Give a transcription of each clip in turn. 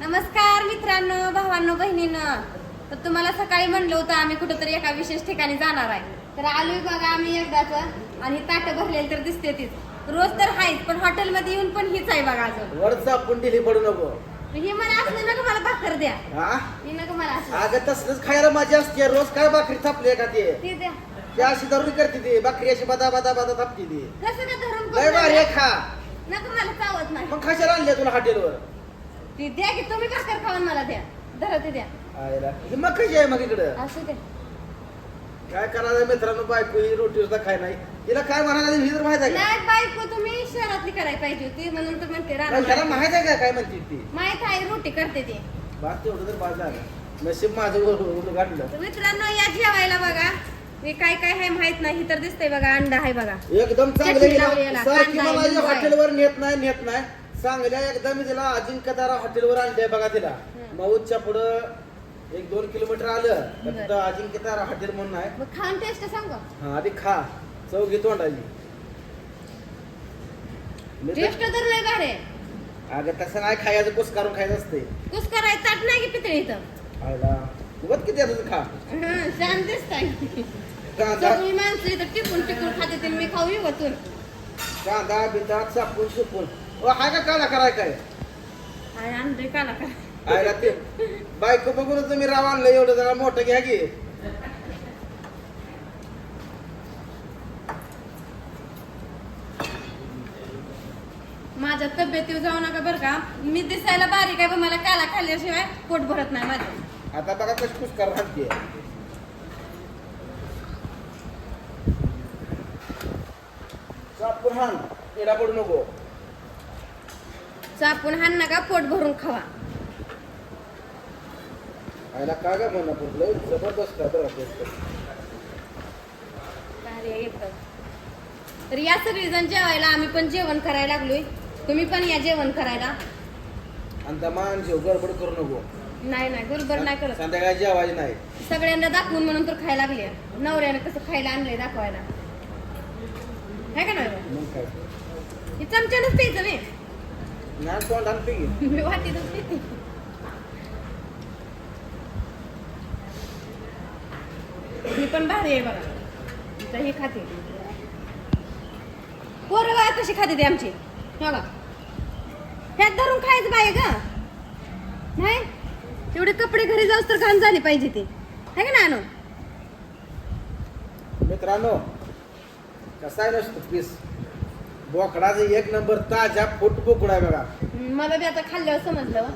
नमस्कार मित्रांनो भावांनो बहिणींनो. तर तुम्हाला सकाळी म्हणलं होतं आम्ही कुठंतरी एका विशेष ठिकाणी जाणार आहे. तर आलोय बघा आम्ही एकदाच. आणि ताटं भरलेली तर दिसते तीच. रोज तर आहेच पण हॉटेलमध्ये येऊन पण हीच आहे बघा अजून. वर चापून दिली पडू नको. ही मला असलं नका मला भाकर द्या? हा ही नका मला असलं? अगं तसलंच खायला मजा असते. रोज काय भाकरी थापली का ते? ती द्या. ते अशी धरून करते ती. भाकरी अशी बदा बदा बदा थापती ती. कसं का धरून लय भारी आहे खा. नका मला चावत नाही? मग कशाला आणले तुला हॉटेलवर? ती द्या की तुम्ही भाकर खाऊन मला द्या? धरा ते द्या. आयला ही मग कशी आहे मग इकडं. असू द्या काय करायचं मित्रांनो? बायको ही रोटी सुद्धा खाय नाही. तिला काय म्हणायला ही तर माहीत आहे का? नाही बायको तुम्ही शहरातली करायला पाहिजे होती म्हणून तर म्हणते पण त्याला राहणार माहीत आहे का काय म्हणते ती? माहीत आहे रोटी करते ती. बात तेवढं तर बाद झालं. नशीब माझं उलट गाठलं. तर मित्रांनो या जेवायला बघा. हे काय काय आहे माहीत नाही तर दिसतंय बघा अंडा आहे बघा. एकदम चटणी चांगलं लावली गेलं. याला, सारखी कांदा आहे, मला लिंबू आहे. हॉटेलवर नेत नाही नेत नाही. चांगल्या एकदम तिला अजिंक्यतारा हॉटेलवर आणले बघा तिला. मऊच्या पुढं एक दोन किलोमीटर आलं तर. तिथं अजिंक्यतारा हॉटेल म्हणून आहे. मग खाऊन टेस्ट सांगू हा आधी खा. चव घे तोंडाची. मी तर- टेस्ट तर लय भारी आहे. अगं तसं नाही खायचं कुस करून खायचं असते. कुस करायचं ताट नाही की पितळी इथं. उगत किती आता खा. हं, छान दिसतंय कांदा सगळी माणसं इथं टिपून टिपून खाते ते मी खाऊ वतून. कांदा बिंदा चापून ओ हाय का काला कराय काय? काय काला का आयला ते? बायको बघूनच मी राव आणलं एवढं जरा मोठं घ्या की. माझ्या तब्येतीवर जाऊ नका बरं का. मी दिसायला बारीक आहे पण मला काला खाल्ल्याशिवाय पोट भरत नाही माझं आता बघा कशी करून आणते चापून हाण एडा पडू नको. चापून हाण नका पोट भरून खावा. आयला जबरदस्त का. भारी आहे एकदम तर या सगळीजण जेवायला आम्ही पण जेवण करायला लागलोय. तुम्ही पण या जेवण करायला. आणि जेव गडबड करू नको. नाही नाही बरोबर नाही करत. संध्याकाळी जेवायची नाही. सगळ्यांना दाखवून म्हणून तर खायला लागले. नवऱ्यानं कसं खायला आणलंय दाखवायला. है का नाही? मग काय? हे चमच्यानंच प्यायचं मी नान तोंड आण पे. मी पिते ही पण भारी आहे बघा इथं हे खाते पोरं बघा कशी खाते ती आमची बघा ह्यात धरून खायचं बाई ग नाही तेवढे कपडे घरी जाऊस तर घाण झाली पाहिजे ते. है का ना मित्रांनो कसा आहे नसतो पीस? बोकडाचं एक नंबर ताजा फुट बोकडा आहे बघा. मला बी आता खाल्ल्यावर समजलं वा.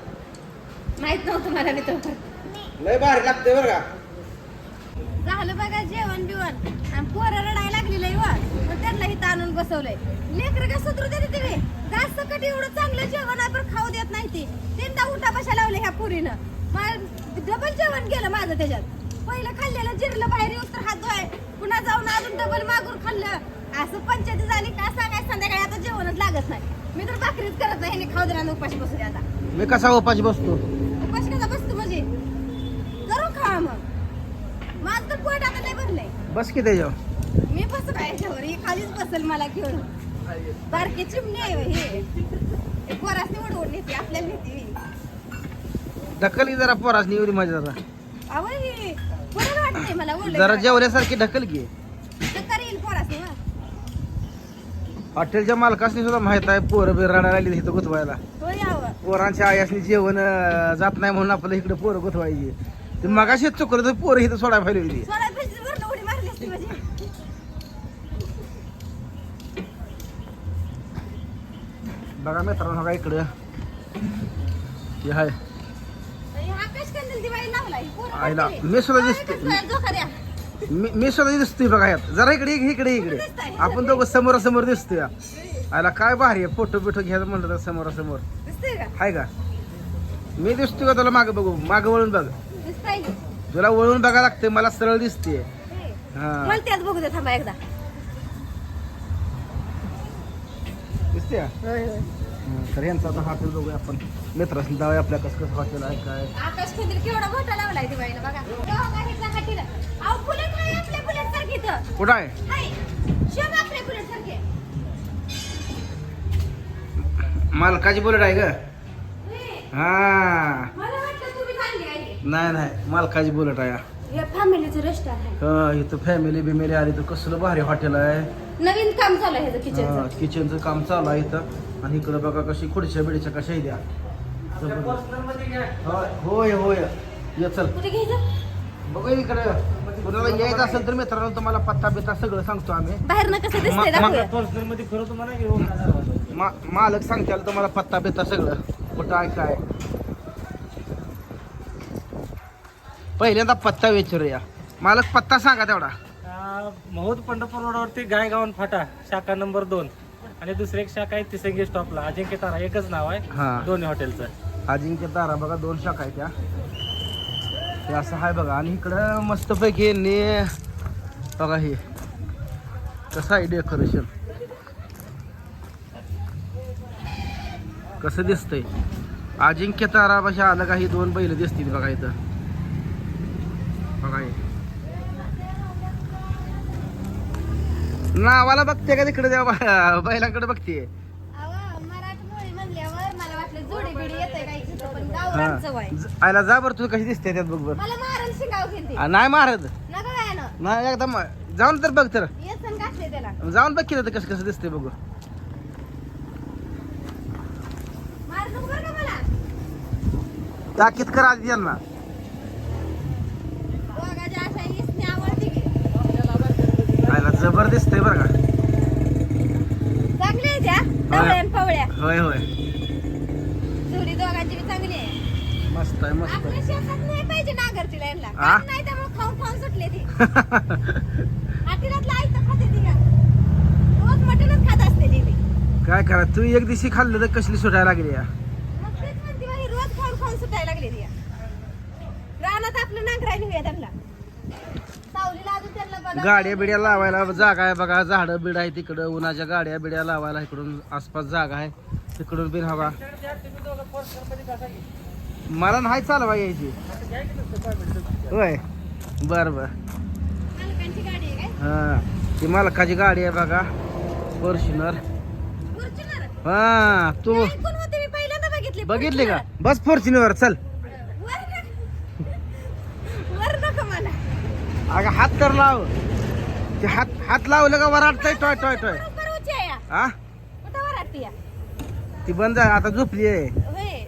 माहीत नव्हतं मला बी तर लय भारी लागते बरं का. झालं बघा जेवण बिवण. आणि पोरं रडायला लागलेलं आहे वा मग त्यांना इथं आणून बसवलंय. लेकर का सुधरू देते तुम्ही? जास्त कधी एवढं चांगलं जेवण आहे पण खाऊ देत नाही ती. तीनदा उठा बशा लावले ह्या पुरीनं. डबल जेवण गेलं माझं त्याच्यात. पहिलं खाल्लेलं जिरलं बाहेर येऊस तर हात धुवाय. पुन्हा जाऊन अजून डबल मागून खाल्लं. असं पंचायती झाली का सांगाय संध्याकाळी आता जेवणच लागत नाही. मी तर भाकरीच करत नाही ह्यांनी खाऊ दे उपाशी बसू दे आता. मी कसा उपाशी बसतो? उपाशी कसा बसतो म्हणजे? जरूर खावा मग? माझं तर पोट आता नाही भरलंय. बस की त्याच्यावर. मी बस याच्यावर ही खालीच बसल मला घेऊन. बारकी चिमणी आहे हो हे. हे पोरासनी उडवून नेते आपल्याला नेते ढकल की जरा पोरासनी एवढी मजा जरा हे बरं वाटतंय मला जरा जेवल्यासारखी ढकल की. तर येईल पोरासनी. हॉटेलच्या मालकासनी सुद्धा माहीत आहे पोरं बिर रडायला लागली इथं गुतवायला. यावं पोरांच्या आयासनी जेवण अं, जात नाही म्हणून आपलं इकडे पोरं गुतवायची. ते मगाशी चुकलं तर पोरं इथं सोडायला पाहिजे होती बघा मित्रांनो बघा इकडं. हे आहे आईला. मी सुद्धा दिसते. मी मी सुद्धा दिसतोय बघा यात. जरा इकडे इकडे इकडे. आपण दोघं समोरासमोर दिसतोय. आयला काय भारी आहे. फोटो बिटो घ्यायचं म्हणलं तर समोरासमोर. हाय का? मी दिसतोय का तुला मागं बघू? मागं वळून बघ? तुला वळून बघा लागते मला सरळ दिसते हे. हा. बघू दे थांबा एकदा. दिसते हं, तर यांचा आता हॉटेल बघूया आपण. मित्रासनी जाऊया आपल्या कसं कसं हॉटेल आहे काय आकाश केवढा मोठा लावलाय दिवाळीला बघा. हाटीला अहो बुलेट आहे आपल्या बुलेट सारखी इथं. कुठं आहे? हाय शोभ आपल्या बुलेट सारखे मालकाची बुलेट आहे का होय. हा. मला वाटलं तुम्ही चांगली आहे. नाही नाही मालकाची बुलेट आहे. हे फॅमिलीचं रेस्टॉरंट आहे. हा, इथं फॅमिली बिमेली आली तर कसलं भारी हॉटेल आहे. नवीन काम चालू आहे ह्याचं किचनचं किचनचं काम चालू आहे इथं. आणि इकडं बघा कशी खुर्च्या बिडीच्या कशा द्या होय, होय होय. ये चल. कुठे घ्यायचं बघा इकडं. कुणाला यायचं असेल तर मित्रांनो तुम्हाला पत्ता बित्ता सगळं सांगतो आम्ही. बाहेर ना कसं मा- दिसतंय मा- मालक सांगताल तुम्हाला पत्ता बित्ता सगळं. कुठं आहे काय? पहिल्यांदा पत्ता विचारूया. मालक पत्ता सांगा तेवढा. महोद पंढरपूर रोडवरती गायगावन फाटा शाखा नंबर दोन. आणि दुसरी एक शाखा आहे तिसंगी स्टॉपला अजिंक्य तारा एकच नाव आहे. हा. दोन्ही हॉटेलचं अजिंक्य तारा बघा दोन शाखा आहेत त्या. हे असं आहे बघा. आणि इकडं मस्तपैकी ने बघा हे. कसं आहे डेकोरेशन कसं दिसतंय? अजिंक्य तारा पाशी आलं काही दोन बैल दिसतील बघा इथं. बघा हे. नावाला बघते का तिकडे? त्या बैलांकडे बघते अहो, मराठमोळी म्हणल्यावर मला वाटलं जोडी बिडी येतंय काही तिथं, पण हा. ज- आयला जा बरं तू कशी दिसते त्यात बघ बरं. मला मारण शिंगाव घेते. आ, नाही मारत. नका नाही एकदम जाऊन तर बघ तर. येसन घातले त्याला. जाऊन बघ केलं तर कसं कसं दिसतंय बघू. मार नको बरं का मला? ताकीद कर आधी यांना. दोघाच्या अशा इसने आवडते की. आयला जबर दिसतंय बरं का. चांगली आहे त्या डवळ्या आणि पवळ्या. होय होय. जोडी दोघांची बी चांगली आहे. मस्त आहे मस्त आपल्या आहे शेतात नाही पाहिजे नागरतीला यांना. आ? काम नाही त्यामुळे खाऊन खाऊन सुटले ती. आठवड्यातला आयतं खाते ती का? रोज मटणच खात असते ती बी. काय करा तू एक दिवशी खाल्लं तर कसली सुटायला लागली या? मग तेच म्हणते बाई, रोज खाऊन खाऊन सुटायला लागली ती रानात आपलं नांगराय निघूया त्यांना. सावलीला अजून त्यांना बघा. गाड्या बिड्या लावायला जागा आहे बघा झाडं बिड आहे तिकडं. उन्हाच्या गाड्या बिड्या लावायला इकडून आसपास जागा आहे. तिकडून बिन हवा. मला नाही चालवा यायची. होय. बर बर. हा. ती मालकाची गाडी आहे बघा. फॉर्च्युनर. हा तू. बघितली का? बस फॉर्च्युनर चल. अगं हात तर लाव. ते हात हात लावलं का वराडतय टॉय टॉय टॉय. हा? ती बंद आता झोपली आहे.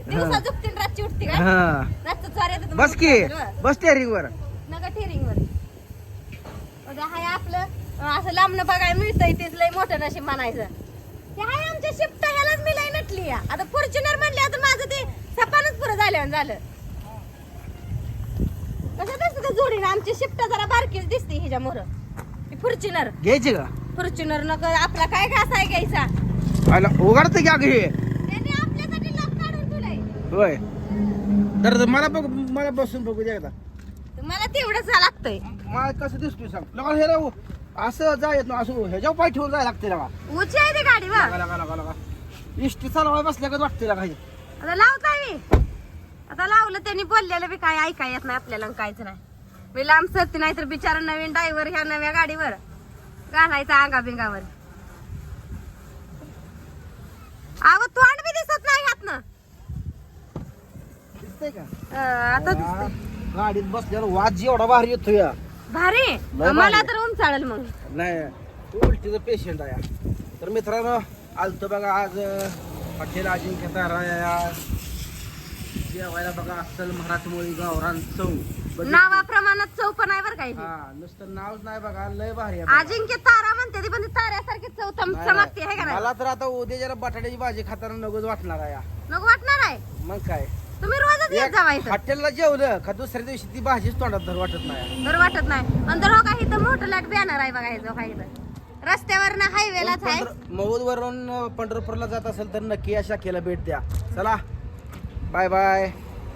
दिवसा झोपतील रातची उठते काय हा. रातचं चार येतं बस की बस स्टेअरिंग वर. नका ठेरिंग वर. हाय आपलं अं, असं लांबनं बघायला मिळतंय तेच लय मोठं नशीब म्हणायचं. ते हाय आमच्या शिफ्ट ह्यालाच मी लय नटली या. आता फॉर्च्युनर म्हणले आता माझं ते सपानच पुरं झाल्यावर झालं. कसं दिसतं का जोडीनं? आमची शिफ्ट जरा बारकीच दिसते हिच्या मोर. फॉर्च्युनर घ्यायची का? फॉर्च्युनर नको आपला काय घास आहे घ्यायचा? आला उघडतं की अगं हे त्याने आपल्यासाठी लॉक काढून तुलाय होय. तर मला बघ मला बसून बघू दे एकदा. मला तेवढंच लागतंय. मला कसं दिसतोय सांग. लगा हे राहू असं जायत ना असं ह्याच्यावर पाय ठेवून जायला लागते लगा. उची आहे ती गाडी वा लगा लगा लगा लगा. इष्टी चालवाय बसल्या वाटते लगा हे. आता लावताय मी. आता लावलं त्यांनी बोललेलं बी काय ऐकाय येत नाही आपल्याला आणि काहीच नाही. मी लांब सरती नाही तर बिचारा नवीन ड्रायव्हर ह्या नव्या गाडीवर घालायचा अंगा बिंगावर अव तोंड बी दिसत नाही ह्यातनं दिसतंय का? अं, आता दिसतंय. गाडीत बसल्यावर वाज एवढा भारी येतो या. भारी. मला तर उमचाळल मग. नाही उलटीचं पेशंट आहे तर मित्रांनो आलतो बघा आज हॉटेल अजिंक्य तारा या. जेवायला बघा असल मराठमोळी गावरान चव. बघितली? नावाप्रमाणात चौपण आहे बरं काही हा. नुसतं नावच नाही बघा लय भारी आहे बघा. अजिंक्य तारा म्हणते ती पण ती ताऱ्यासारखी चौथम नाही, चमकते. आहे का नाही. मला तर आता उद्या जरा बटाट्याची भाजी खाताना नगोच वाटणार आहे. नको वाटणार आहे? मग काय? तुम्ही रोजच येत जावायचं हॉटेलला जेवलं का दुसऱ्या दिवशी ती भाजीच तोंडात धर वाटत नाही. बरं वाटत नाही. नंतर हो काही तर मोठं लाट बॅनर आहे बघा ह्याचं काही तर रस्त्यावर ना हायवेलाच आहे. मऊद वरून पंढरपूरला जात असेल तर नक्की या शाखेला भेट द्या. चला. Bye bye